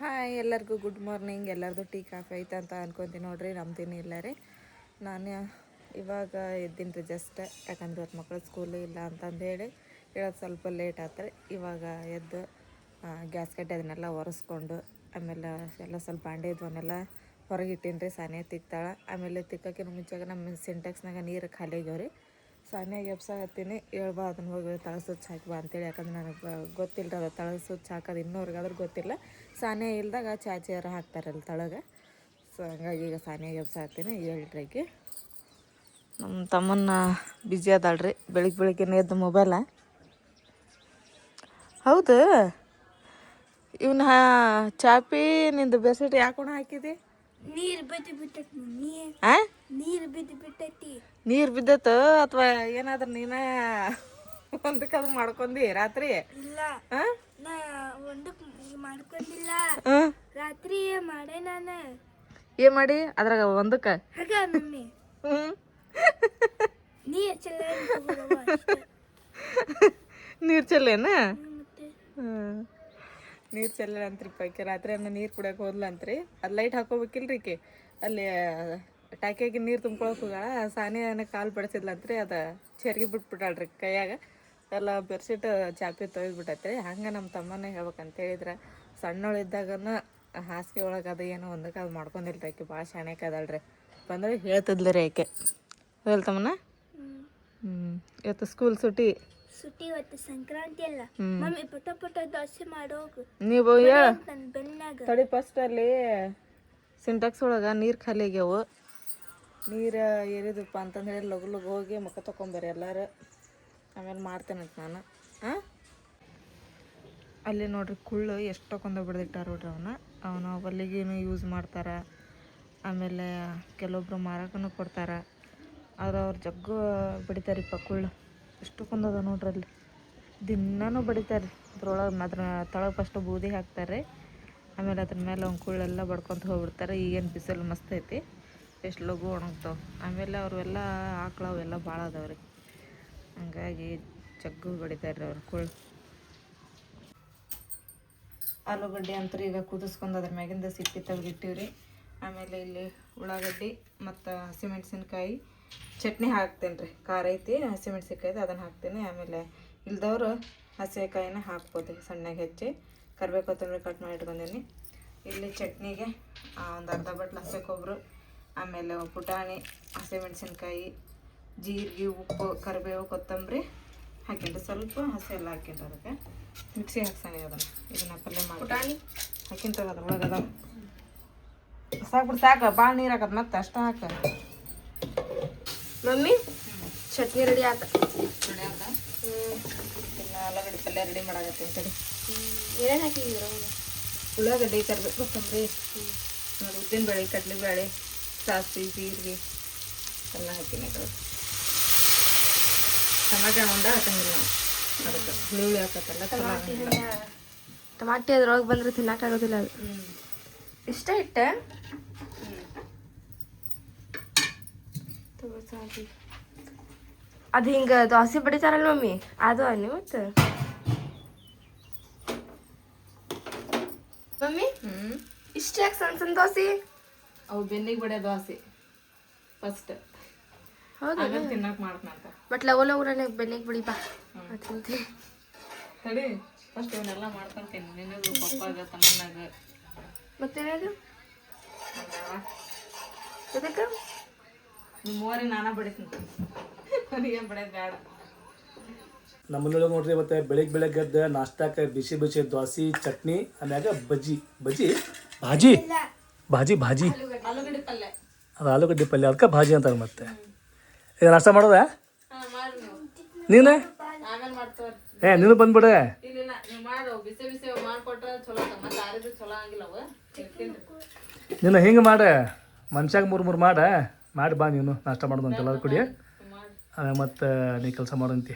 Hi, ಎಲ್ಲರಿಗೂ good morning ಎಲ್ಲರದು tea, coffee ಐತೆ ಅಂತ ಅನ್ಕೊಂತೀನಿ ನೋಡ್ರಿ ಇಲ್ಲ ರೀ. ನಾನು ಇವಾಗ ಎದ್ದೀನಿ ರೀ ಜಸ್ಟ್ ಯಾಕಂದ್ರೆ ಇವತ್ತು ಮಕ್ಕಳು ಸ್ಕೂಲು ಇಲ್ಲ ಅಂತಂದು ಹೇಳಿ ಹೇಳೋದು ಸ್ವಲ್ಪ ಲೇಟ್ ಆತ್ರಿ. ಇವಾಗ ಎದ್ದು ಗ್ಯಾಸ್ ಕಟ್ಟೆ ಅದನ್ನೆಲ್ಲ ಒರೆಸ್ಕೊಂಡು, ಆಮೇಲೆ ಎಲ್ಲ ಸ್ವಲ್ಪ ಬಾಂಡೆ ಇದ್ವನ್ನೆಲ್ಲ ಹೊರಗೆ ಇಟ್ಟೀನಿ ರೀ ಸಾನೆ ತಿಕ್ತಾಳೆ. ಆಮೇಲೆ ತಿಕ್ಕೋಕ್ಕಿಂತ ಮುಂಚೆಗೆ ನಮ್ಮ ಸಿಂಟೆಕ್ಸ್ನಾಗ ನೀರು ಖಾಲಿ ಆಗ್ಯಾವ ರೀ. ಸಾನ್ಯಾಗ ಎಬ್ಸಾಕತ್ತೀನಿ ಹೇಳ್ಬಾ ಅದನ್ನ ಹೋಗಿ ತಳ ಸುಚ್ಚ ಹಾಕಿ ಬಾ ಅಂತೇಳಿ. ಯಾಕಂದ್ರೆ ನನಗೆ ಗೊತ್ತಿಲ್ಲ ಅದು. ತಳ ಸುಚ್ಚ ಹಾಕೋದು ಇನ್ನೂರ್ಗಾದ್ರೆ ಗೊತ್ತಿಲ್ಲ. ಸಾನ್ಯ ಇಲ್ದಾಗ ಚಾಚಿಯಾರ ಹಾಕ್ತಾರಲ್ಲ ತಳಗೆ. ಸೊ ಹಂಗಾಗಿ ಈಗ ಸಾನ್ಯಾಗ ಎಬ್ಸಾಕತ್ತೀನಿ ಹೇಳ್ರಿ ನಮ್ಮ ತಮ್ಮನ್ನ ಬ್ಯುಸಿ ಅದಾಳ್ರಿ. ಬೆಳಿಗ್ಗೆ ಬೆಳಿಗ್ಗೆ ಎದ್ದು ಮೊಬೈಲ ಹೌದು. ಇವನ ಚಾಪಿ ನಿಂದು ಬೆಸಿಟ್ ಯಾಕೋಣ ಹಾಕಿದಿ? ನೀರ್ ಬಿಟ್ಟು ಆ? ನೀರ್ ಬಿದ್ದು ಬಿಟ್ಟೈತಿ. ನೀರು ಬಿದ್ದತ್ತು ಅಥವಾ ಏನಾದ್ರೂ ನೀನ ಅದು ಮಾಡ್ಕೊಂಡಿ ರಾತ್ರಿ? ಇಲ್ಲ? ನಾ ಒಂದಕ್ಕೆ ಮಾಡ್ಕೊಂಡಿಲ್ಲ. ರಾತ್ರಿ ಮಾಡೇ ನಾನು. ಏ ಮಾಡಿ? ಅದ್ರಾಗ ಒಂದಕ್ಕೆ? ಹಾಗ ಮಮ್ಮಿ. ನೀರ್ ಚೆಲ್ಲ. ನೀರು ಚೆಲ್ಲೇನ ನೀರು ಚೆಲ್ಲ ಅಂತ್ರಿ ಪೈಕಿ ರಾತ್ರಿ ಅನ್ನ ನೀರು ಕುಡಿಯಕ್ಕೆ ಹೋದ್ಲಂತ್ರಿ. ಅದು ಲೈಟ್ ಹಾಕೋಬೇಕಿಲ್ರಿ ಈಕೆ. ಅಲ್ಲಿ ಟಾಕಿಯಾಗಿ ನೀರು ತುಂಬ್ಕೊಳಕ್ಕೆ ಹೋಗಾಳ ಸಾನಿಯನ ಕಾಲು ಬಡಿಸಿದ್ಲಂತ್ರಿ ಅದು ಚೆರ್ಗಿ ಬಿಟ್ಬಿಟ್ಟಾಳ್ರಿ ಕೈಯಾಗ. ಎಲ್ಲ ಬೆಡ್ಶೀಟ್ ಚಾಪಿ ತೊಯ್ದ್ಬಿಟ್ಟೈತ್ರಿ. ಹಂಗೆ ನಮ್ಮ ತಮ್ಮನೇ ಹೇಳ್ಬೇಕಂತ ಹೇಳಿದ್ರೆ ಸಣ್ಣವಳಿದ್ದಾಗನ ಹಾಸಿಗೆ ಒಳಗೆ ಅದು ಏನೋ ಒಂದಕ್ಕೆ ಅದು ರೀ ಆಕೆ. ಭಾಳ ಶಾಣ್ಯಕ್ಕೆ ಅದಾಳ್ರಿ. ಬಂದ್ರೆ ಹೇಳ್ತಿದ್ಲು ರೀ ಆಕೆ ಹೇಳ್ತಮ್ಮನ ಹ್ಮ್. ಹ್ಞೂ ಇವತ್ತು ಸ್ಕೂಲ್ ಸುಟಿ? ಇವತ್ತು ಸಂಕ್ರಾಂತಿ ಅಲ್ಲ. ಮಮ್ಮಿ ಪುಟ ಪಟ ದೋಸೆ ಮಾಡೋಗು. ನೀವು ತಡಿ ಫಸ್ಟ್ ಅಲ್ಲಿ ಸಿಂಟೆಕ್ಸ್ ಒಳಗೆ ನೀರು ಖಾಲಿ ಆಗ್ಯಾವು. ನೀರು ಏರಿದಪ್ಪ ಅಂತಂದು ಹೇಳಿ ಲಗು ಲಗು ಹೋಗಿ ಮುಖ ತೊಗೊಂಬರ್ರಿ ಎಲ್ಲರೂ. ಆಮೇಲೆ ಮಾಡ್ತೇನಂತ ನಾನು. ಹಾಂ ಅಲ್ಲಿ ನೋಡ್ರಿ ಕುಳ್ಳು ಎಷ್ಟೊಂದು ಬಿಡ್ದಿಟ್ಟಾರ ನೋಡ್ರಿ ಅವನ್ನ ಅವನು ಒಲ್ಲಿಗೇನು ಯೂಸ್ ಮಾಡ್ತಾರೆ. ಆಮೇಲೆ ಕೆಲವೊಬ್ರು ಮಾರಾಟನೂ ಕೊಡ್ತಾರೆ. ಆದ್ರೆ ಅವ್ರು ಜಗ್ಗು ಬಡಿತಾರಿಪ್ಪ ಕುಳ್ಳು. ಎಷ್ಟು ಕೊಂದದ ನೋಡ್ರಿ ಅಲ್ಲಿ. ದಿನಾನು ಬಡಿತಾರೆ ಅದ್ರೊಳಗೆ ಅದ್ರ ತಳಗೆ ಫಸ್ಟು ಬೂದಿ ಹಾಕ್ತಾರೆ ಆಮೇಲೆ ಅದ್ರ ಮೇಲೆ ಅವ್ನು ಕುಳ್ಳೆಲ್ಲ ಬಡ್ಕೊತ ಹೋಗ್ಬಿಡ್ತಾರೆ. ಈಗೇನು ಬಿಸಿಲು ಮಸ್ತ್ ಐತಿ. ಎಷ್ಟು ಲಘು ಒಣಗ್ತಾವೆ. ಆಮೇಲೆ ಅವರೆಲ್ಲ ಆಕಳು ಅವೆಲ್ಲ ಭಾಳ ಅದಾವ್ರಿ. ಹಂಗಾಗಿ ಜಗ್ಗು ಬಡಿತಾರೆ ಅವ್ರು ಕುಳ್. ಆಲೂಗಡ್ಡೆ ಅಂತೂ ಈಗ ಕುದಿಸ್ಕೊಂಡು ಅದ್ರ ಮ್ಯಾಗಿಂದ ಸಿಪ್ಪಿ ರೀ ಆಮೇಲೆ ಇಲ್ಲಿ ಉಳ್ಳಾಗಡ್ಡಿ ಮತ್ತು ಹಸಿಮೆಣ್ಸಿನ್ಕಾಯಿ ಚಟ್ನಿ ಹಾಕ್ತೇನೆ ರೀ ಖಾರ ಐತಿ ಹಸಿಮೆಣ್ಸಿನ್ಕಾಯಿ ಅದನ್ನು ಹಾಕ್ತೀನಿ. ಆಮೇಲೆ ಇಲ್ದವರು ಹಸಿಕಾಯಿನ ಹಾಕ್ಬೋದು ಸಣ್ಣಗೆ ಹೆಚ್ಚಿ. ಕರಿಬೇವು ಕೊತ್ತಂಬರಿ ಕಟ್ ಮಾಡಿ ಇಟ್ಕೊಂಡೀನಿ. ಇಲ್ಲಿ ಚಟ್ನಿಗೆ ಒಂದು ಅರ್ಧ ಬಟ್ಲು ಹಸಿ ಕೊಬ್ಬರು ಆಮೇಲೆ ಪುಟಾಣಿ ಹಸಿಮೆಣ್ಸಿನ್ಕಾಯಿ ಜೀರಿಗೆ ಉಪ್ಪು ಕರಿಬೇವು ಕೊತ್ತಂಬರಿ ಹಾಕಿನ್ರಿ ಸ್ವಲ್ಪ ಹಸಿ ಎಲ್ಲ ಹಾಕಿನ್ರಿ ಅದಕ್ಕೆ ಮಿಕ್ಸಿ ಹಾಕ್ಸಾನೆ ಅದನ್ನು. ಇದನ್ನ ಪಲ್ಯ ಮಾಡಿ ಪುಟಾಣಿ? ಹಾಕಿಂತ ಅದ್ರೊಳಗೆ ಅದಾವ. ಸಾಕು ಬಿಡು ಸಾಕು. ಭಾಳ ನೀರು ಹಾಕದ್ ಮತ್ತೆ ಅಷ್ಟು ಹಾಕ. ಮಮ್ಮಿ ಚಟ್ನಿ ರೆಡಿ ಆತ? ರೆಡಿ ಆತ? ಇನ್ನು ಆಲೂಗಡ್ಡೆ ಪಲ್ಯ ರೆಡಿ ಮಾಡಾಕತ್ತೀನಿ ತಡಿ ಏನೇನು ಹಾಕಿದ್ರು ಉಳ್ಳಾಗಡ್ಡಿ ಕರಿಬೇಕು ಕೊತ್ತಂಬರಿ. ನೋಡಿ ಉದ್ದಿನ ಬೇಳೆ ಕಡ್ಲೆ ಬೇಳೆ ಸಾಸಿವೆ ಜೀರಿಗೆ ಎಲ್ಲ ಹಾಕಿನ ಟಮಾಟೆ ಉಂಡ ಹಾಕಂಗಿಲ್ಲ ನಾವು ಅದಕ್ಕೆ ಹುಳಿ ಹಾಕತ್ತಲ್ಲ ಟಮಾಟೆ ಅದ್ರೊಳಗೆ ಬಂದ್ರೆ ತಿನ್ನಕ್ಕಾಗೋದಿಲ್ಲ ಅದು ಇಷ್ಟ ಇಟ್ಟ ಅದು ಹಿಂಗೆ ದೋಸೆ ಬಡಿತಾರಲ್ಲ ಮಮ್ಮಿ ಅದು ಅನ್ನಿ ಮತ್ತೆ ಮಮ್ಮಿ ಹ್ಞೂ ಇಷ್ಟ ಯಾಕೆ ಸಣ್ಣ ಸಣ್ಣ ದೋಸೆ ಅವು ಬೆನ್ನಿಗೆ ಬಡಿಯೋ ದೋಸೆ ಫಸ್ಟ್ ಹೌದಾ? ತಿನ್ನಕ್ಕೆ ಮಾಡ್ತಂತ ಬಟ್ ಲವ ಲವ್ ನನಗೆ ಬೆನ್ನಿಗೆ ಬಿಡಿ ಬಾ. ತಿಂತೀನಿ ತಡಿ ಫಸ್ಟ್ ಇವನ್ನೆಲ್ಲ ಮಾಡ್ಕೊಂತೀನಿ. ನಿನಗೂ ಪಪ್ಪಾಗ ತಮ್ಮನಾಗ ಮತ್ತೇನದು ಅದಕ್ಕೆ ನಿಮ್ಮ ಮೂವರಿ ನಾನಾ ಬಡಿತೀನಿ. ನನಗೆ ಬಡಿಯೋದು ಬೇಡ. ನಮ್ಮನೆಯೊಳಗೆ ನೋಡ್ರಿ ಇವತ್ತು ಬೆಳಿಗ್ ಬೆಳಗ್ಗೆ ಎದ್ದು ನಾಷ್ಟಾಕ ಬಿಸಿ ಬಿಸಿ ದೋಸೆ ಚಟ್ನಿ ಆಮ್ಯಾಗ ಬಜ್ಜಿ. ಬಜ್ಜಿ? ಭಾಜಿ ಭಾಜಿ ಭಾಜಿ. ಅದು ಆಲೂಗಡ್ಡೆ ಪಲ್ಯ ಅದಕ್ಕೆ ಭಾಜಿ ಅಂತಾರೆ ಮತ್ತೆ. ಈಗ ನಾಷ್ಟ ಮಾಡೋದ? ನೀನೆ? ಏ ನೀನು ಬಂದ್ಬಿಡೆ. ನೀನು ಹಿಂಗೆ ಮಾಡ. ಮನ್ಷಾಗ ಮೂರು ಮೂರು ಮಾಡ. ಮಾಡಿ ಬಾ ನೀನು. ನಾಷ್ಟ ಮಾಡೋದು ಅಂತ ಎಲ್ಲರೂ ಕುಡಿ. ಮತ್ತು ನೀ ಕೆಲಸ ಮಾಡಂತಿ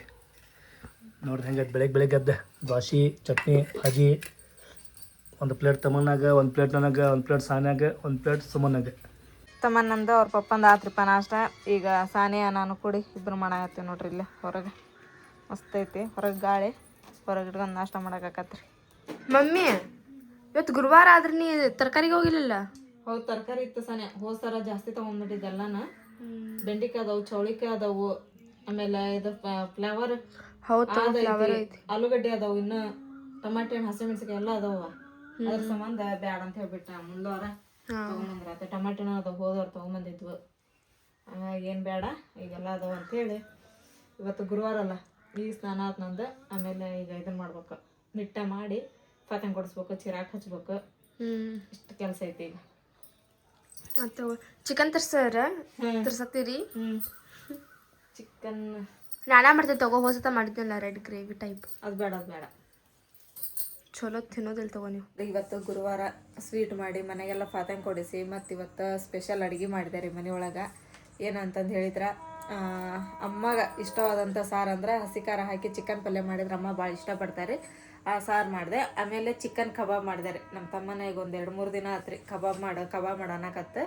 ನೋಡ್ರಿ ಹೆಂಗೆ ಬೆಳಗ್ಗೆ ಬೆಳಗ್ಗೆ ಎದ್ದೆ. ದ್ವಾಸಿ ಚಟ್ನಿ ಭಾಜಿ. ಒಂದು ಪ್ಲೇಟ್ ತಮ್ಮನಾಗ ಒಂದು ಪ್ಲೇಟ್ ನನಗೆ ಒಂದು ಪ್ಲೇಟ್ ಸಾನ್ಯಾಗ ಒಂದು ಪ್ಲೇಟ್ ಸುಮನಾಗ ತಮ್ಮನಂದ ಅವ್ರ ಪಪ್ಪಂದು ಆತ್ರಿಪ್ಪ ನಾಷ್ಟ ಈಗ ಸಾನೆ ನಾನು ಕೂಡಿ ಇಬ್ಬರು ಮಾಡಾಕತ್ತೀವಿ ನೋಡ್ರಿ ಇಲ್ಲೇ ಹೊರಗೆ. ಮಸ್ತ್ ಐತಿ ಹೊರಗೆ ಗಾಳಿ ಹೊರಗೆ ಇಟ್ಕೊಂಡು ನಾಷ್ಟ ಮಾಡಾಕತ್ರಿ ಮಮ್ಮಿ ಇವತ್ತು ಗುರುವಾರ ಆದ್ರೆ ನೀ ತರಕಾರಿಗೆ ಹೋಗಿಲ್ಲ ಹೌದು ತರಕಾರಿ ಇತ್ತು ಸಾನ್ಯ. ಹೋದ ಸರ ಜಾಸ್ತಿ ತೊಗೊಂಡ್ಬಿಟ್ಟಿದ್ದೆ ಎಲ್ಲಾನ. ಬೆಂಡಿಕಾಯಿ ಅದಾವು ಚೌಳಿಕಾಯಿ ಅದಾವು ಆಮೇಲೆ ಇದು ಫ್ಲವರ್ ಹೌದು ಆಲೂಗಡ್ಡೆ ಅದಾವು ಇನ್ನು ಟಮಾಟೆ ಹಣ್ಣು ಹಸಿಮೆಣಸಿಕಾಯಿ ಎಲ್ಲ ಅದಾವ. ಅದ್ರ ಸಂಬಂಧ ಬ್ಯಾಡ ಅಂತ ಹೇಳ್ಬಿಟ್ಟ ಮುಂದೋರ ತಗೊಂಬಂದ್ರ ಆತ ಟಮಾಟಿನ ಅದ ಹೋದವ್ರ ತಗೊಂಬಂದಿದ್ವು. ಹಂಗಾಗಿ ಏನು ಬೇಡ ಈಗೆಲ್ಲ ಅದಾವ ಅಂತೇಳಿ ಇವತ್ತು ಗುರುವಾರ ಅಲ್ಲ ಈಗ ಸ್ನಾನ ಆತ್ ನಂದು. ಆಮೇಲೆ ಈಗ ಇದನ್ನ ಮಾಡ್ಬೇಕು. ನಿಟ್ಟ ಮಾಡಿ ಪಾತಂಗ್ ಕೊಡಿಸ್ಬೇಕು ಚಿರಾಕ್ ಹಚ್ಬೇಕು. ಇಷ್ಟು ಕೆಲಸ ಐತಿ ಈಗ. ಚಿಕನ್ ತರ್ಸರ ತರ್ಸತ್ತೀರಿ? ಚಿಕನ್. ನಾನಾ ಮಾಡ್ತೇನೆ ತಗೋ ಹೋಸತ ಮಾಡಿದ್ನಲ್ಲ ರೆಡ್ ಗ್ರೇವಿ ಟೈಪ್ ಅದು ಬೇಡ ಅದು ಬೇಡ ಚಲೋ ತಿನ್ನೋದಿಲ್ಲ ತಗೋ ನೀವು. ಇವತ್ತು ಗುರುವಾರ ಸ್ವೀಟ್ ಮಾಡಿ ಮನೆಗೆಲ್ಲ ಪಾತಂ ಕೊಡಿಸಿ, ಮತ್ತು ಇವತ್ತು ಸ್ಪೆಷಲ್ ಅಡುಗೆ ಮಾಡಿದೆ ರೀ ಮನೆಯೊಳಗೆ ಏನಂತಂದು ಹೇಳಿದ್ರೆ ಅಮ್ಮಗ ಇಷ್ಟವಾದಂಥ ಸಾರು ಅಂದ್ರೆ ಹಸಿ ಖಾರ ಹಾಕಿ ಚಿಕನ್ ಪಲ್ಯ ಮಾಡಿದ್ರೆ ಅಮ್ಮ ಭಾಳ ಇಷ್ಟಪಡ್ತಾರೆ. ಆ ಸಾರು ಮಾಡಿದೆ, ಆಮೇಲೆ ಚಿಕನ್ ಕಬಾಬ್ ಮಾಡಿದೆ ನಮ್ಮ ತಮ್ಮನ ಈಗ ಒಂದು ಎರಡು ಮೂರು ದಿನ ಆತ್ರಿ ಕಬಾಬ್ ಮಾಡೋ ಕಬಾಬ್ ಮಾಡೋಣಕತ್ತೆ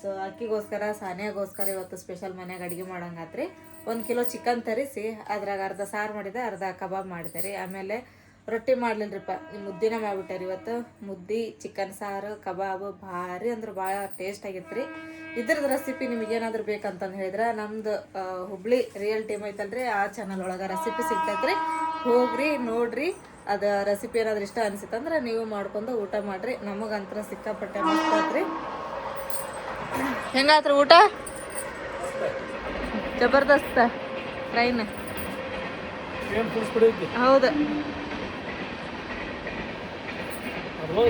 ಸೊ ಅಕ್ಕಿಗೋಸ್ಕರ, ಸಾನಿಯಾಗೋಸ್ಕರ ಇವತ್ತು ಸ್ಪೆಷಲ್ ಮನ್ಯಾಗ ಅಡುಗೆ ಮಾಡೋಂಗಾತ್ರಿ. ಒಂದು ಕಿಲೋ ಚಿಕನ್ ತರಿಸಿ, ಅದ್ರಾಗ ಅರ್ಧ ಸಾರು ಮಾಡಿದೆ, ಅರ್ಧ ಕಬಾಬ್ ಮಾಡಿದೆ ರೀ. ಆಮೇಲೆ ರೊಟ್ಟಿ ಮಾಡ್ಲಿಲ್ರಿಪ್ಪ. ನಿಮ್ಮ ಮುದ್ದಿನ ಮಾಡ್ಬಿಟ್ಟೆ ಇವತ್ತು. ಮುದ್ದಿ ಚಿಕನ್ ಸಾರು ಕಬಾಬ್ ಭಾರಿ ಅಂದ್ರೆ ಭಾಳ ಟೇಸ್ಟ್ ಆಗಿತ್ತು ರೀ ಇದ್ರದ್ದು ರೆಸಿಪಿ ನಿಮ್ಗೆ ಏನಾದ್ರು ಬೇಕಂತಂದು ಹೇಳಿದ್ರೆ ನಮ್ದು ಹುಬ್ಳಿ ರಿಯಲ್ ಟೀಮ್ ಐತಲ್ರಿ. ಆ ಚಾನಲ್ ಒಳಗೆ ರೆಸಿಪಿ ಸಿಗ್ತೈತ್ರಿ. ಹೋಗ್ರಿ ನೋಡ್ರಿ. ಅದು ರೆಸಿಪಿ ಏನಾದ್ರು ಇಷ್ಟ ಅನ್ಸಿತ್ತಂದ್ರೆ ನೀವು ಮಾಡ್ಕೊಂಡು ಊಟ ಮಾಡ್ರಿ. ನಮಗಂತ್ರ ಸಿಕ್ಕಾಪಟ್ಟೆ ಮಾಡ್ಕೊತ್ರಿ ಹೆಂಗಾತ್ರಿ ಊಟ? ಜಬರ್ದಸ್ತ. ಟ್ರೈನ್ ಹೌದು ಅದ್ರೊಳಗೆ ಲೈಟಿಂಗ್ ಇದು ಹೆಂಗೆ ಆಗ್ತದೆ ಬರೋ ಮುಂಚೆ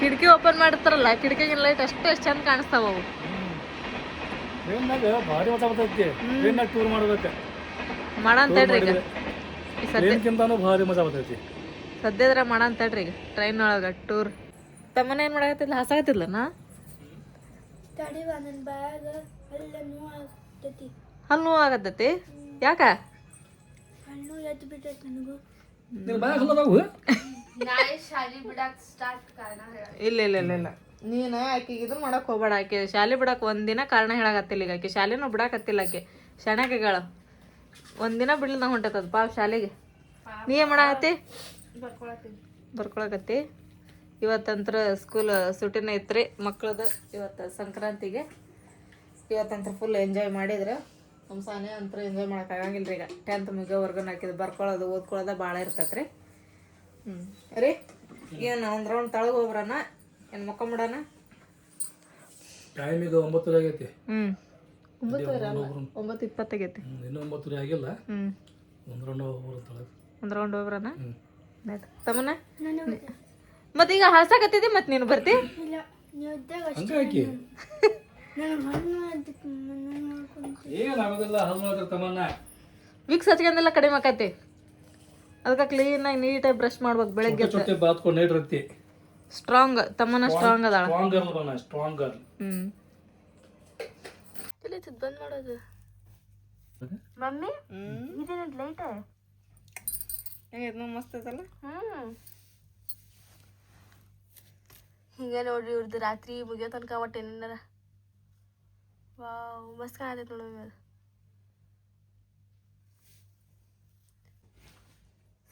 ಕಿಟಕಿ ಓಪನ್ ಮಾಡಿರ್ತಾರಲ್ಲ ಕಿಟಕಿಗಿನ ಲೈಟ್ ಅಷ್ಟೇ ಎಷ್ಟು ಚಂದ ಕಾಣಿಸ್ತಾವ ಅವು. ಟ್ರೈನ್ನಾಗ ಭಾರಿ ಮಜಾ ಬರ್ತೈತಿ ಟ್ರೈನ್ನಾಗ ಟೂರ್ ಮಾಡ್ಬೇಕು. ಮಾಡಂತ ಹೇಳ್ರಿ ಈಗ. ಈ ಸದ್ಯ ಭಾರಿ ಮಜಾ ಬರ್ತೈತಿ. ಸದ್ಯದ್ರ ಮಾಡಂತ ಹೇಳ್ರಿ ಈಗ. ಟ್ರೈನ್ ಒಳಗೆ ಟೂರ್ ತಮ್ಮನ ಏನು ಮಾಡಾಕತ್ತಿಲ್ಲ ಹಸಾಗತ್ತಿಲ್ಲ ನಾ ತಡಿ ನನ್ನ ಬ್ಯಾಗ್ ಅಲ್ಲ ಹಲ್ಲು ನೋವು ಯಾಕ? ಹಣ್ಣು ಎದ್ದು ಬಿಟ್ಟೈತಿ ನನಗೂ. ನಿನ್ನ ಬ್ಯಾಗ್ ಹಲ್ಲದಾವು ನಾಳೆ ಶಾಲಿ ಬಿಡಾಕ್ ಸ್ಟಾರ್ಟ್ ಕಾರಣ ಇಲ್ಲ ಇಲ್ಲ ಇಲ್ಲ ಇಲ್ಲ. ನೀನು ಆಕಿಗೆ ಇದನ್ನ ಮಾಡಕ್ ಹೋಗ್ಬೇಡ. ಆಕೆ ಶಾಲೆ ಬಿಡಕ್ ಒಂದಿನ ಕಾರಣ ಹೇಳಕತ್ತಿಲ್ಲ ಈಗ. ಆಕೆ ಶಾಲೆನೂ ಬಿಡಾಕತ್ತಿಲ್ಲ ಆಕೆ. ಶಣಕೆಗಳ ಒಂದಿನ ಬಿಡ್ಲಿಲ್ಲ ಹೊಂಟತದ ಪಾ ಶಾಲೆಗೆ. ನೀ ಏನು ಮಾಡಾಕತ್ತಿ? ಬರ್ಕೊಳಕತ್ತಿ. ಇವತ್ತಂತ್ರ ಸ್ಕೂಲ್ ಸುಟಿನ ಐತ್ರಿ ಮಕ್ಳದ ಇವತ್ತು ಸಂಕ್ರಾಂತಿಗೆ. ಇವತ್ತಂತ್ರ ಫುಲ್ ಎಂಜಾಯ್ ಮಾಡಿದ್ರೆ. ನಮ್ಮ ಸಾನೆ ಅಂತೂ ಎಂಜಾಯ್ ಮಾಡೋಕೆ ಆಗಂಗಿಲ್ಲ ರೀ ಈಗ. ಟೆಂತ್ ಮುಗಿಯೋವರೆಗೂ ಹಾಕಿದ್ ಬರ್ಕೊಳ್ಳೋದು ಓದ್ಕೊಳ್ಳೋದು ಭಾಳ ಇರ್ತೈತೆ ರೀ ಹ್ಞೂ ರೀ ಏನು ಒಂದು ರೌಂಡ್ ತಳಗೆ ಹೋಗ್ಬರಣ ಏನು ಮಕ್ಕೊಂಬಿಡಣ ಟೈಮ್ ಈಗ ಒಂಬತ್ತುವರೆ ಆಗೈತಿ. ಹ್ಞೂ ಒಂಬತ್ತುವರೆ ಒಂಬತ್ತು ಇಪ್ಪತ್ತಾಗೈತಿ ಆಗೈತಿ ಇನ್ನೂ ಒಂಬತ್ತುವರೆ ಆಗಿಲ್ಲ. ಹ್ಞೂ ಒಂದು ರೌಂಡ್ ಬರುತ್ತೊಳಗೆ ಒಂದು ರೌಂಡ್ ಹೋಗ್ಬರಣ? ಹ್ಞೂ ಆಯ್ತು. ತಮ್ಮನ ಮತ್ತೆ ಈಗ ಹಾಸಾಕತ್ತಿದ್ದಿ ಮತ್ತೆ ನೀನು ಬರ್ತಿ? ಇಲ್ಲ ಹಂಗೆ ಏನಾಗೋದಿಲ್ಲ ಹಲ್ಲು ತಮ್ಮನ್ನ ವಿಕ್ಸ್ ಹಚ್ಕೊಂಡೆಲ್ಲ ಕಡಿಮೆ ಆಕತಿ. ಅದಕ್ಕೆ ಕ್ಲೀನಾಗಿ ನೀಟಾಗಿ ಬ್ರಷ್ ಮಾಡ್ಬೇಕು ಬೆಳಗ್ಗೆ ಚುಟ್ಟಿ ಚೊಟ್ಟೆ ನೀಟ್ ಸ್ಟ್ರಾಂಗ್ ತಮ್ಮನ ಸ್ಟ್ರಾಂಗ್ ಅದಾಳ. ಸ್ಟ್ರಾಂಗ್ ಗರ್ಲ್ ಬಣ್ಣ ಸ್ಟ್ರಾಂಗ್ ಗರ್ಲ್ ಹ್ಮ್ ಎಲ್ಲಿ ಬಂದ್ ಮಾಡೋದು. ಮಮ್ಮಿ ಇದೇನ ಲೈಟ್ ಹೆಂಗೈತೆ ಮಸ್ತ್ ಐತಲ್ಲ? ಹ್ಮ್. ಹಿಂಗೆ ನೋಡಿ ಇವ್ರದ್ದು ರಾತ್ರಿ ಮುಗಿಯೋ ತನಕ ಒಟ್ಟು ಏನೇನಾರ ವಾವ್ ಮಸ್ತ್ ಕಾಣತೈತೆ ನೋಡಿ ಮೇಲೆ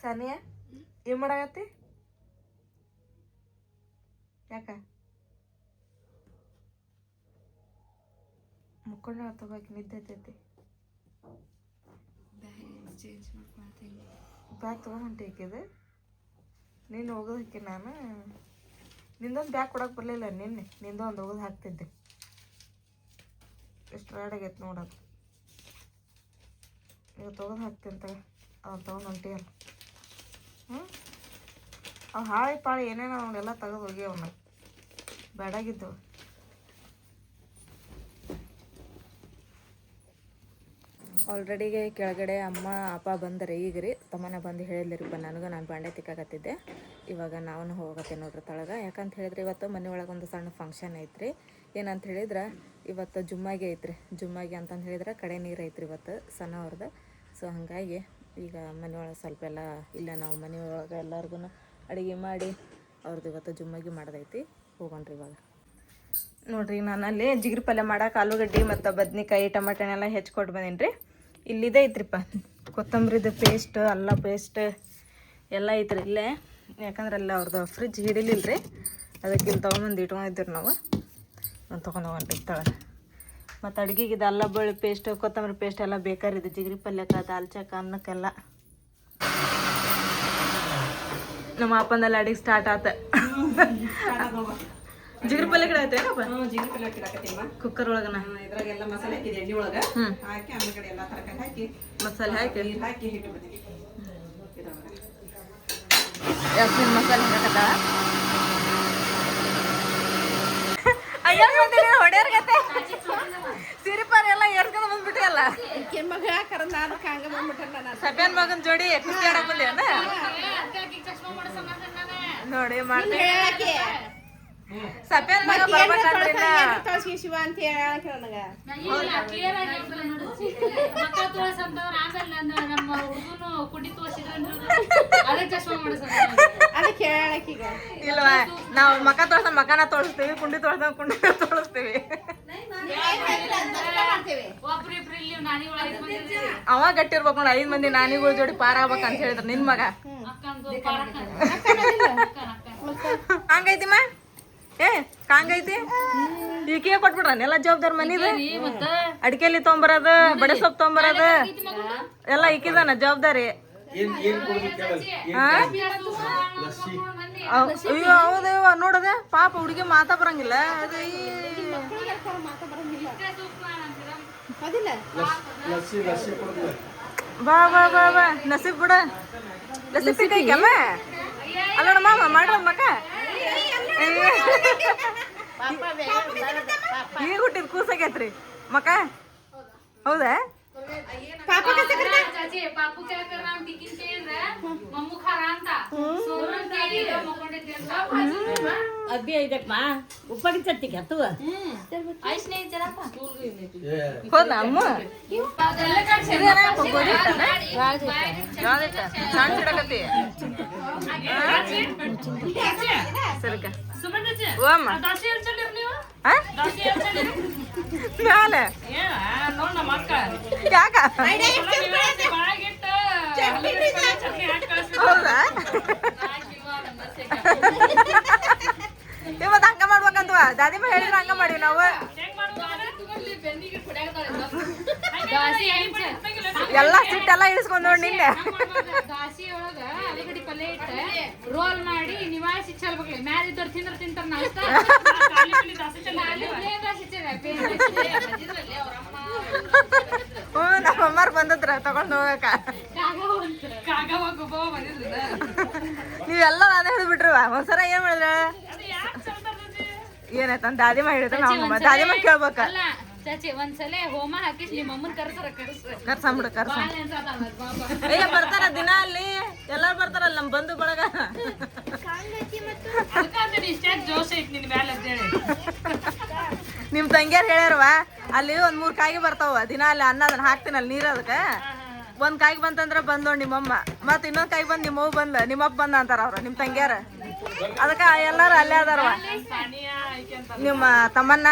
ಸಾನಿಯಾ ಏನ್ ಮಾಡಾಕತ್ತಿ? ಯಾಕ? ಮುಕ್ಕೊಂಡ ತಗೋಕೆ ನಿದ್ದೆ ಐತೈತಿ ಬ್ಯಾಗ್ ತೊಗೊಂಡು ಹಾಕಿದೆ ನೀನು ಹೋಗೋದಕ್ಕೆ ಹಾಕಿ ನಾನು. ನಿಂದೊಂದು ಬ್ಯಾಗ್ ಕೊಡಕ್ಕೆ ಬರಲಿಲ್ಲ ನಿನ್ನೆ. ನಿಂದೊಂದು ಹೋಗೋದು ಹಾಕ್ತಿದ್ದೆ. ಎಷ್ಟು ರ್ಯಾಡ್ ಆಗೈತೆ ನೋಡೋದು ಈಗ ತೊಗೊಂಡು ಹಾಕ್ತೀನಿ ತಗ. ಅದನ್ನು ತೊಗೊಂಡು ಹೊಂಟಿಯಲ್ಲ ಹ್ಞೂ ಅವು ಹಾಳೆ ಪಾಳಿ ಏನೇನೋ ಅವನ್ನೆಲ್ಲ ತೆಗೆದು ಹೋಗಿ ಅವನ್ನ. ಬೇಡಾಗಿದ್ದವು ಆಲ್ರೆಡಿಗೆ ಕೆಳಗಡೆ ಅಮ್ಮ, ಅಪ್ಪ ಬಂದರೆ ಈಗ ರೀ ತಮ್ಮನ ಬಂದು ಹೇಳಿದ್ರಿಪ್ಪ ನನಗೂ ನಾನು ಬಾಂಡೆ ತಿಕ್ಕಾಕತ್ತಿದ್ದೆ. ಇವಾಗ ನಾವು ಹೋಗತ್ತೆ ನೋಡ್ರಿ ತಳಗ. ಯಾಕಂತ ಹೇಳಿದ್ರೆ ಇವತ್ತು ಮನೆ ಒಳಗೆ ಒಂದು ಸಣ್ಣ ಫಂಕ್ಷನ್ ಐತ್ರಿ. ಏನಂತ ಹೇಳಿದ್ರೆ, ಇವತ್ತು ಜುಮ್ಮಾಗೆ ಐತ್ರಿ. ಜುಮ್ಮಾಗೆ ಅಂತಂದು ಹೇಳಿದ್ರೆ, ಕಡೆ ನೀರು ಐತ್ರಿ ಇವತ್ತು ಸಣ್ಣ ಅವ್ರದ್ದು ಸೊ ಹಾಗಾಗಿ ಈಗ ಮನೆಯೊಳಗೆ ಸ್ವಲ್ಪ ಎಲ್ಲ, ಇಲ್ಲ ನಾವು ಮನೆಯೊಳಗೆ ಎಲ್ಲರಿಗೂ ಅಡುಗೆ ಮಾಡಿ ಅವ್ರದ್ದು ಇವತ್ತು ಜುಮ್ಮಾಗಿ ಮಾಡೋದೈತಿ. ಹೋಗೋಣ್ರಿ ಇವಾಗ. ನೋಡಿರಿ ನಾನು ಅಲ್ಲಿ ಜಿಗ್ರಿ ಪಲ್ಯ ಮಾಡೋಕೆ ಆಲೂಗಡ್ಡೆ ಮತ್ತು ಬದ್ನಿಕಾಯಿ ಟಮಾಟೆನೆಲ್ಲ ಹೆಚ್ಕೊಟ್ಟು ಬಂದೀನಿ ರೀ ಇಲ್ಲಿದೆ ಐತ್ರಿಪ್ಪ. ಕೊತ್ತಂಬರಿದು ಪೇಸ್ಟ್ ಅಲ್ಲ ಪೇಸ್ಟ್ ಎಲ್ಲ ಐತ್ರಿ ಇಲ್ಲೇ. ಯಾಕಂದ್ರೆ ಅಲ್ಲಿ ಅವ್ರದ್ದು ಫ್ರಿಜ್ ಹಿಡಿಲಿಲ್ಲ ರೀ ಅದಕ್ಕೆ ಇಲ್ಲಿ ತೊಗೊಂಬಂದು ನಾವು. ನಾನು ತೊಗೊಂಡು ಹೊಂಟಿರ್ತಾಳೆ ಮತ್ತು ಅಡುಗೆಗೆ ಇದು ಅಲ್ಲ ಬೆಳ್ಳಿ ಪೇಸ್ಟ್ ಕೊತ್ತಂಬರಿ ಪೇಸ್ಟ್ ಎಲ್ಲ ಬೇಕಾರಿದೆ ಜಿಗಿರಿ ಪಲ್ಯಕ್ಕೆ ದಾಲ್ಚಕ್ಕ ಅನ್ನಕ್ಕೆಲ್ಲ. ನಮ್ಮ ಅಪ್ಪಂದಲ್ಲಿ ಅಡುಗೆ ಸ್ಟಾರ್ಟ್ ಆತ. ಜಿಗರಿ ಪಲ್ಯ ಕಡೆ ಐತೇನಪ್ಪ ಜಿಗಿ ಪಲ್ಯ ಹಾಕಿಡಕತ್ತೀಮ್ಮ ಕುಕ್ಕರ್ ಒಳಗನ? ಇದ್ರಾಗೆಲ್ಲ ಮಸಾಲೆ ಹಾಕಿದೆ ಎಣ್ಣೆ ಒಳಗ. ಹಾಕಿ ಆಮೇಲೆ ಕಡೆ ಎಲ್ಲ ತರಕಾರಿ ಹಾಕಿ ಮಸಾಲೆ ಹಾಕಿ? ನೀರು ಹಾಕಿ ಹಿಟ್ಟು ಇದ್ರೊಳಗ ಯಾಸ್ಮಿನ್ ಮಸಾಲೆ ಹಾಕತ್ತ ಅಯ್ಯೋ ಬಂದಿನಿ ಹೊಡ್ಯಾರ ಗತೆ ಸಿರಿಪಾರ ಎಲ್ಲ ಎರ್ಕೊಂಡ್ ಬಂದ್ಬಿಟ್ಟಿಯಲ್ಲ ಮಗ ಯಾಕಾರ ನಾನು ಹಂಗ ಬಂದ್ಬಿಟ್ಟೆ ನಾನು ಸಬ್ಯಾನ್ ಮಗನ್ ಜೋಡಿ ಕುಸ್ತಿ ಆಡಕ್ ಬಂದೇನ? ನೋಡಿ ಮಾಡ್ತೀನಿ. ಸಬ್ಯಾನ್ ಮಗ ಬರ್ಬೇಕಂದ್ರೆ ಇನ್ನ ಕಳ್ಸಿ ಶಿವ ಅಂತ ಹೇಳಕ್ ನನಗ? ಮಕ್ಕಳ ತೋರ್ಸಂತವ್ರ ಆಮೇಲೆ ನನ್ನ ನಮ್ಮ ಹುಡುಗನು ಕುಡಿ ತೋರ್ಸಿದ್ರನ್ರಿ ಅದೇ ಚಶ್ಮಾ ಮಾಡಿಸ ಅದಕ್ಕೆ ಹೇಳಕ್ಕೆ ಈಗ. ಇಲ್ವಾ? ನಾವು ಮಕ ತೋರ್ಸ ಮಕನ ತೋರಿಸ್ತೀವಿ ಕುಂಡಿ ತೋರ್ಸ ಕುಂಡಿ ತೋರಿಸ್ತೀವಿ. ಅವ ಗಟ್ಟಿರ್ಬೇಕು ನೋಡಿ ಐದ್ ಮಂದಿ ನಾನಿಗಳ ಜೋಡಿ ಪಾರ ಆಗ್ಬೇಕ ಅಂತ ಹೇಳಿದ್ರು ನಿನ್ ಮಗ. ಹಂಗೈತಿಮ್ಮ? ಏ ಕಾಂಗೈತಿ ಈಕೆ ಕೊಟ್ಬಿಡ್ರ ಎಲ್ಲ ಜವಾಬ್ದಾರಿ ಮನಿದು ಮತ್ತ? ಅಡಿಕೆಲಿ ತೊಂಬರದ ಬಡೆ ಸೊಪ್ಪು ತೊಂಬರದ. ಎಲ್ಲ ಇಕ್ಕಿದಾನ ಜವಾಬ್ದಾರಿ. ಅಯ್ಯೋ ಹೌದಯ್ಯೋ ನೋಡದ ಪಾಪ ಹುಡುಗಿ ಮಾತಾ ಬರಂಗಿಲ್ಲ. ಅದೇ ಈ- ಅದಿಲ್ಲ. ಬಾ ಬಾ ಬಾ ಬಾ. ನಸೀಬ್ ಬಿಡ. ನಸೀಬ್ ಕೈಕಮ್ಮ ಅಲ್ಲ ಮಾಮ ಮಾಡ್ರ ಮಕ ಈಗ ಹುಟ್ಟಿದ ಕೂಸಾಗೈತ್ರಿ ಮಕ ಹೌದಾ? ಚಾಚಿ ಪಾಪು ಕೇಳ್ತಾರ ನಾವ್ ಟಿಕಿನ್ ಕೇಳಿದ್ರ ಮಮ್ಮು ಖಾರ ಅಂತ. ಸೋಮನ್ ಕೇಳಿದ್ರ ಮಕ್ಕೊಂಡಿದ್ದೆ ಅಂತ. ಅಬ್ಬಿ ಐದಕ್ಮ ಉಪ್ಪಾಗಿ ಚಟ್ಟಿ ಕೆತ್ತುವ ಹೋದ ಅಮ್ಮ? ಸಣ್ಣ ಹಿಡಕತ್ತಿ ಸರಿಕ ಸುಮನ್ ಚಾಚಿ ಓ ಅಮ್ಮ ದಾಸಿ ಹೇಳ್ಕೊಂಡಿರ್ ನೀವು ಆ? ದಾಸಿ ಹೇಳ್ಕೊಂಡಿರಿ ಮ್ಯಾಲೆ ಯಾಕ? ಹೌದಾ? ಇವ್ ಮತ್ತ್ ಹಂಗ ಮಾಡ್ಬೇಕಂತವ ದಾದಿಮ ಹೇಳಿದ್ರ ಹಂಗ ಮಾಡಿವಿ ನಾವು. ಎಲ್ಲ ಸಿಟ್ಟೆಲ್ಲ ಇಳಿಸ್ಕೊಂಡ್ ನೋಡಿ ನಿನ್ನೆ. ದಾಸಿ ಒಳಗ ಅಲಿಗಡಿ ಪಲ್ಯ ಇಟ್ಟ. ರೋಲ್ ಮಾಡಿ ನಿವಾಸಿ ಚಲ್ಬೇಕ್ಲಿ ಮ್ಯಾಲ ಇದ್ದವ್ರು ತಿಂದ್ರ ತಿಂತಾರ ನಾಷ್ಟ. ದಾಸಿ ಹ್ಞೂ ನಮ್ಮ ಅಮ್ಮಾರ್ ಬಂದದ್ರ ತಗೊಂಡ್ ಹೋಗಕ. ನೀವೆಲ್ಲ ನಾನೇ ಹೇಳಿಬಿಟ್ರು. ಒಂದ್ಸರ ಏನ್ ಮಾಡಿದ್ರ? ದಾದಿ ದಾದಿಮ ಹೇಳಿದ್ರ ನಾವು ದಾದಿಮ ಕೇಳ್ಬೇಕ. ಚಾಚಿ ಒಂದ್ಸಲ ಹೋಮ ಹಾಕಿಸ್ ನಿಮ್ಮ ಅಮ್ಮನ್ ಕರ್ಸರ ಕರ್ಸ್ರ ಕರ್ಸಂಬಿಡು ಕರ್ಸ. ಅಯ್ಯ ಬರ್ತಾರ ದಿನ ಅಲ್ಲಿ ಎಲ್ಲಾರು ಬರ್ತಾರಲ್ಲ ನಮ್ ಬಂಧು ಬಳಗ. ಜೋಶ್ ಐತಿ ನಿನ್ ಮ್ಯಾಲ ಅಂತೇಳಿ ನಿಮ್ ತಂಗಿಯರ್ ಹೇಳ್ಯಾರವ ಅಲ್ಲಿ ಒಂದ್ ಮೂರ್ ಕಾಯಿ ಬರ್ತಾವ ದಿನ ಅಲ್ಲಿ ಅನ್ನ ಅದನ್ನ ಹಾಕ್ತೀನಿ ಅಲ್ಲಿ ನೀರ್ ಅದಕ್ಕ. ಒಂದ್ ಕಾಯಿಗೆ ಬಂತಂದ್ರ ಬಂದ್ ನೋಡ್ ನಿಮ್ಮಮ್ಮ. ಮತ್ ಇನ್ನೊಂದ್ ಕಾಯಿ ಬಂದ್ ನಿಮ್ಮವ್ ಬಂದ ನಿಮ್ಮಪ್ಪ ಬಂದ ಅಂತಾರ ಅವ್ರ, ನಿಮ್ ತಂಗಿಯಾರ. ಅದಕ್ಕ ಎಲ್ಲಾರು ಅಲ್ಲೇ ಅದಾರವ ನಿಮ್ಮ ತಮ್ಮನ್ನ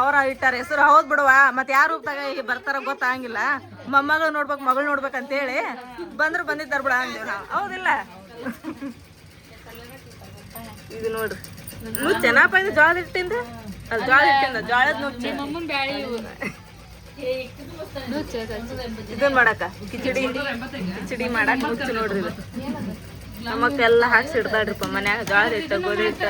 ಅವ್ರ ಇಟ್ಟಾರ. ಹೆಸರು ಹೌದ್ ಬಿಡುವ. ಮತ್ ಯಾರು ತಗ ಬರ್ತಾರ ಗೊತ್ತಾಗಂಗಿಲ್ಲ. ಮೊಮ್ಮಗಳು ನೋಡ್ಬೇಕು, ಮಗಳು ನೋಡ್ಬೇಕು ಅಂತೇಳಿ ಬಂದ್ರು ಬಂದಿದ್ದಾರ ಬಿಡ ಅಂದೇವ್ ಹೌದಿಲ್ಲ? ಇದು ನೋಡ್ರಿ. ನುಚ್ಚ ಏನಪ್ಪ ಇದು ಜೋಳದ ಹಿಟ್ಟಿಂದ? ಅದು ಜೋಳದ ಜೋಳದ ನುಚ್ಚ ಇದನ್ ಮಾಡಾಕ ಕಿಚಡಿ? ಕಿಚಡಿ ಮಾಡಾಕ ನುಚ್ಚು ನೋಡ್ರಿ ಇದು. ನಮ್ಮಕ್ಕ ಎಲ್ಲ ಹಾಕ್ಸಿ ಇಡ್ತಾಳ್ರಿಪ್ಪ ಮನ್ಯಾಗ ಜೋಳದ ಇಟ್ಟ ಗೋಧಿ ಇಟ್ಟ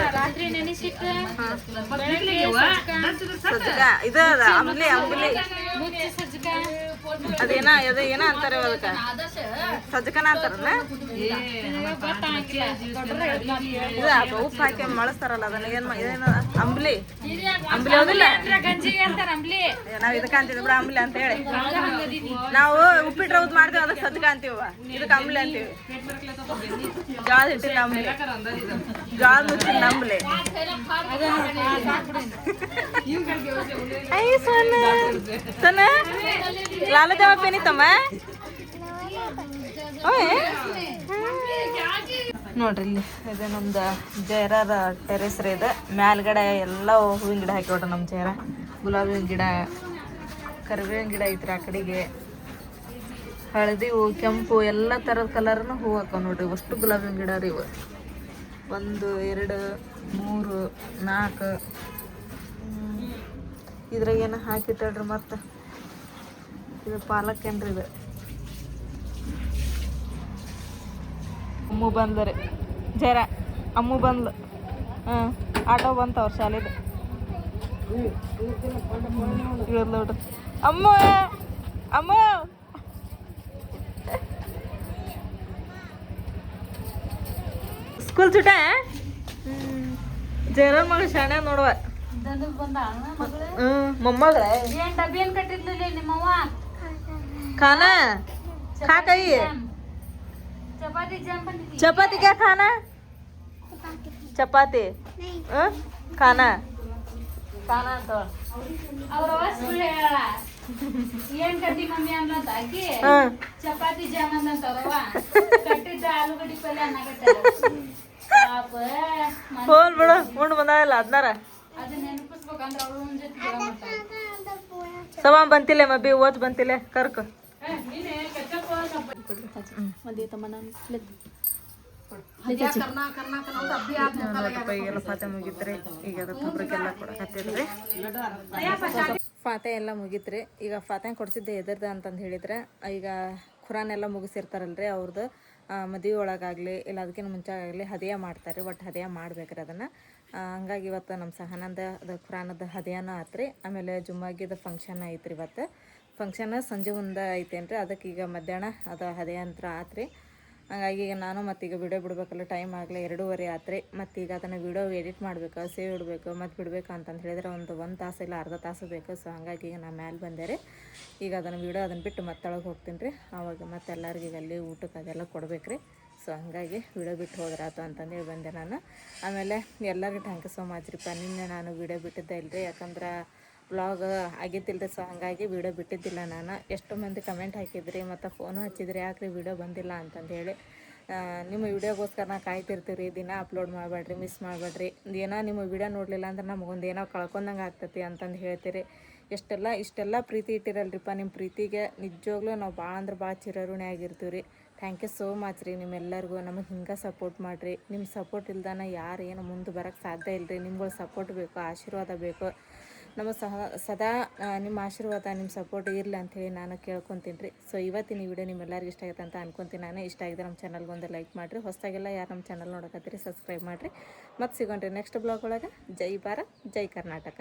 ಇದು ಅಂಬ್ಲಿ ಅಂಬ್ಲಿ. ಮುಚ್ಚ ಅದೇನ ಅದ ಏನ ಅಂತಾರ ಅದಕ್ಕೆ? ಸಜ್ಜಕನ ಅಂತಾರಲ್ಲ? ಇದು ಅದು ಉಪ್ಪು ಹಾಕಿ ಮಳಸ್ತಾರಲ್ಲ, ಅದನ್ನ ಏನ್ ಏನ ಅಂಬ್ಲಿ? ಅಂಬ್ಲಿ ಹೌದಿಲ್ಲ? ನಾವ್ ಇದಕ್ಕ ಅಂತಿದ್ವಿ ಬಿಡ, ಅಂಬ್ಲಿ ಅಂತ ಹೇಳಿ. ನಾವು ಉಪ್ಪಿಟ್ಟು ರೌದ್ ಮಾಡ್ತೀವಿ, ಅದಕ್ಕೆ ಸಜ್ಜಕ ಅಂತೀವ ಇದಕ್ಕೆ ಅಂಬ್ಲಿ ಅಂತೀವಿ. ಜೋಳದ ಹಿಟ್ಟಿನ ಅಂಬ್ಲಿ. ಜೋಳದ ಮುಚ್ಚಿಲ್ಲ ಅಂಬ್ಲಿ. ಐ ಸೊನ್ನ. ಸೊನ್ನ? ಲಾಲ ಜಾವ ತಮ್ಮ? ನೋಡ್ರಿ ಇಲ್ಲಿ, ಇದೆ ನಮ್ದು ಜೈರಾರ ಟೆರೆಸ್ ರೀ ಇದು. ಮ್ಯಾಲ್ಗಡೆ ಎಲ್ಲ ಹೂವಿನ ಗಿಡ ಹಾಕಿ ನಮ್ಮ ಜೈರ ಗುಲಾಬಿ ಹೂವಿನ ಗಿಡ, ಕರಿಬೇವಿನ ಗಿಡ ಐತ್ರಿ ಆ ಕಡೆಗೆ. ಹಳದಿ ಹೂ, ಕೆಂಪು, ಎಲ್ಲ ಥರದ ಕಲರ್ನು ಹೂ ಹಾಕೋ ನೋಡ್ರಿ. ಅಷ್ಟು ಗುಲಾಬಿ ಗಿಡ ರೀ ಇವು. ಒಂದು, ಎರಡು, ಮೂರು, ನಾಲ್ಕು. ಇದ್ರಾಗ ಏನೋ ಹಾಕಿಟ್ಟಾಳ್ರಿ ಮತ್ತೆ? ಇದು ಪಾಲಕ್ ಏನ್ರಿ ಇದು ಅಮ್ಮ ಬಂದರೆ ಜರ ಅಮ್ಮ ಬಂದ್ಲು. ಹಾಂ ಆಟೋ ಬಂತ ಅವ್ರ ಶಾಲೆದು ನೋಡ್ರಿ. ಅಮ್ಮ ಅಮ್ಮ! ಸ್ಕೂಲ್ ಚುಟ ಜೇರನ್ ಮಗ ಶಾಣೆ ನೋಡುವ. ಹ್ಮ್ ಮೊಮ್ಮಗಳೇ ಏನ್ ಡಬ್ಬಿ ಏನ್ ಕಟ್ಟಿದ್ಲಿಲ್ಲ ನಿಮ್ಮವ್ವ? ಖಾನ खा ಕೈ चपाती ಕ್ಯಾ खाना? ಅವ್ರ ಅವ್ವ ಸುಳ್ಳು ಹೇಳ ಏನ್ ಕಟ್ಟಿ ಮಮ್ಮಿ ಆಕಿ ಚಪಾತಿ ಜಾಮ್ ಅಂದಂತ ಕಟ್ಟಿದ್ದ ಆಲೂಗಡ್ಡಿ ಪಲ್ಯ ಹೋಲ್ ಬಿಡು ಉಂಡು ಬಂದಾಗಲ್ಲ ಅದ್ನಾರ ಸವಾ ಬಂತಿಲ್ಲ ಮಬ್ಬಿ ಓದ್ ಬಂತಿಲ್ಲ ಕರ್ಕ ಮುಗಿತ್ರಿ ಈಗ ಫಾತೆ ಎಲ್ಲ ಮುಗಿತ್ರಿ. ಈಗ ಫಾತೆ ಕೊಡ್ಸಿದ್ದೆ ಎದರ್ದ ಅಂತಂದು ಹೇಳಿದ್ರೆ. ಈಗ ಖುರಾನ್ ಎಲ್ಲ ಮುಗಿಸಿರ್ತಾರಲ್ರಿ ಅವ್ರದ್ದು ಮದುವೆ ಒಳಗಾಗಲಿ, ಇಲ್ಲ ಅದಕ್ಕಿಂತ ಮುಂಚೆ ಆಗಲಿ ಹದಿಯ ಮಾಡ್ತಾರೆ. ಒಟ್ಟು ಹದಿಯ ಮಾಡ್ಬೇಕ್ರಿ ಅದನ್ನು. ಹಂಗಾಗಿ ಇವತ್ತು ನಮ್ಮ ಸಹನಂದ, ಅದು ಖುರಾನದ ಹದಿಯಾನ ಆತ್ರಿ. ಆಮೇಲೆ ಜುಮ್ಮಾಗಿದ ಫಂಕ್ಷನ್ ಐತ್ರಿ ಇವತ್ತು. ಫಂಕ್ಷನ್ ಸಂಜೆ ಮುಂದೆ ಐತೇನು ರೀ ಅದಕ್ಕೆ ಈಗ ಮಧ್ಯಾಹ್ನ ಅದು ಅದೇ ಅಂತರ ಆತ್ರಿ. ಹಾಗಾಗಿ ಈಗ ನಾನು ಮತ್ತೀಗ ವಿಡಿಯೋ ಬಿಡ್ಬೇಕಲ್ಲ ಟೈಮ್ ಆಗಲಿ ಎರಡೂವರೆ ಆತ್ರಿ. ಈಗ ಅದನ್ನು ವಿಡಿಯೋ ಎಡಿಟ್ ಮಾಡಬೇಕು ಸೇವ್ ಇಡಬೇಕು, ಮತ್ತು ಬಿಡಬೇಕು ಅಂತಂದು ಹೇಳಿದ್ರೆ ಒಂದು ಒಂದು ತಾಸು ಇಲ್ಲ ಅರ್ಧ ತಾಸು ಬೇಕು. ಸೊ ಹಾಗಾಗಿ ಈಗ ನಾನು ಮ್ಯಾಲೆ ಬಂದೆ ರೀ. ಈಗ ಅದನ್ನು ವಿಡಿಯೋ ಅದನ್ನು ಬಿಟ್ಟು ಮತ್ತೊಳಗೆ ಹೋಗ್ತೀನಿ ರೀ. ಆವಾಗ ಮತ್ತೆ ಎಲ್ಲರಿಗೂ ಅಲ್ಲಿ ಊಟಕ್ಕೆ ಅದೆಲ್ಲ ಕೊಡ್ಬೇಕು ರೀ. ಸೊ ಹಂಗಾಗಿ ವಿಡಿಯೋ ಬಿಟ್ಟು ಹೋದ್ರಾತು ಅಂತಂದೇಳಿ ಬಂದೆ ನಾನು. ಆಮೇಲೆ ಎಲ್ಲರಿಗೂ ಥ್ಯಾಂಕ್ ಯು ಸೊ ಮಚ್ ರೀಪ್ಪ ನಿನ್ನೆ ನಾನು ವಿಡಿಯೋ ಬಿಟ್ಟಿದ್ದೆ ಇಲ್ಲರಿ ಯಾಕಂದ್ರೆ ವ್ಲಾಗ್ ಆಗಿದ್ದಿಲ್ಲ ಸೊ ಹಾಗಾಗಿ ವಿಡಿಯೋ ಬಿಟ್ಟಿದ್ದಿಲ್ಲ ನಾನು. ಎಷ್ಟು ಮಂದಿ ಕಮೆಂಟ್ ಹಾಕಿದ್ರಿ, ಮತ್ತು ಫೋನು ಹಚ್ಚಿದ್ರಿ, ಯಾಕ್ರಿ ವಿಡಿಯೋ ಬಂದಿಲ್ಲ ಅಂತಂದು ಹೇಳಿ. ನಿಮ್ಮ ವೀಡಿಯೋಗೋಸ್ಕರ ನಾ ಕಾಯ್ತಿರ್ತೀವಿ ರೀ ದಿನ ಅಪ್ಲೋಡ್ ಮಾಡಬೇಡ್ರಿ ಮಿಸ್ ಮಾಡಬೇಡ್ರಿ. ಏನೋ ನಿಮ್ಮ ವಿಡಿಯೋ ನೋಡಲಿಲ್ಲ ಅಂದ್ರೆ ನಮಗೊಂದು ಏನೋ ಕಳ್ಕೊಂಡಂಗೆ ಆಗ್ತೈತಿ ಅಂತಂದು ಹೇಳ್ತೀರಿ. ಎಷ್ಟೆಲ್ಲ, ಇಷ್ಟೆಲ್ಲ ಪ್ರೀತಿ ಇಟ್ಟಿರಲ್ರಿಪ್ಪ ನಿಮ್ಮ ಪ್ರೀತಿಗೆ ನಿಜವಾಗ್ಲೂ ನಾವು ಭಾಳ ಅಂದ್ರೆ ಭಾಳ ಚಿರಋಣಿ ಆಗಿರ್ತೀವಿ ರೀ ಥ್ಯಾಂಕ್ ಯು ಸೋ ಮಚ್ ರೀ ನಿಮ್ಮೆಲ್ಲರಿಗೂ. ನಮಗೆ ಹಿಂಗೆ ಸಪೋರ್ಟ್ ಮಾಡಿರಿ. ನಿಮ್ಮ ಸಪೋರ್ಟ್ ಇಲ್ದಾನ ಯಾರು ಏನು ಮುಂದೆ ಬರೋಕ್ಕೆ ಸಾಧ್ಯ ಇಲ್ಲ ರೀ ಸಪೋರ್ಟ್ ಬೇಕು, ಆಶೀರ್ವಾದ ಬೇಕು. ನಮ್ಮ ಸಹ ಸದಾ ನಿಮ್ಮ ಆಶೀರ್ವಾದ, ನಿಮ್ಮ ಸಪೋರ್ಟ್ ಇರಲಿ ಅಂಥೇಳಿ ನಾನು ಕೇಳ್ಕೊತೀನಿ ರೀ. ಸೊ ಇವತ್ತಿನ ವಿಡಿಯೋ ನಿಮ್ಮೆಲ್ಲರಿಗೂ ಇಷ್ಟ ಆಗುತ್ತೆ ಅಂತ ಅನ್ಕೊತೀನಿ ನಾನು. ಇಷ್ಟ ಆಗಿದೆ ನಮ್ಮ ಚಾನಲ್ಗೆ ಒಂದು ಲೈಕ್ ಮಾಡಿರಿ. ಹೊಸದಾಗೆಲ್ಲ ಯಾರು ನಮ್ಮ ಚಾನಲ್ ನೋಡಕತ್ತೀರಿ ಸಬ್ಸ್ಕ್ರೈಬ್ ಮಾಡಿರಿ. ಮತ್ತೆ ಸಿಗೋಣ್ರಿ ನೆಕ್ಸ್ಟ್ ಬ್ಲಾಗ್ ಒಳಗೆ. ಜೈ ಭಾರತ್, ಜೈ ಕರ್ನಾಟಕ.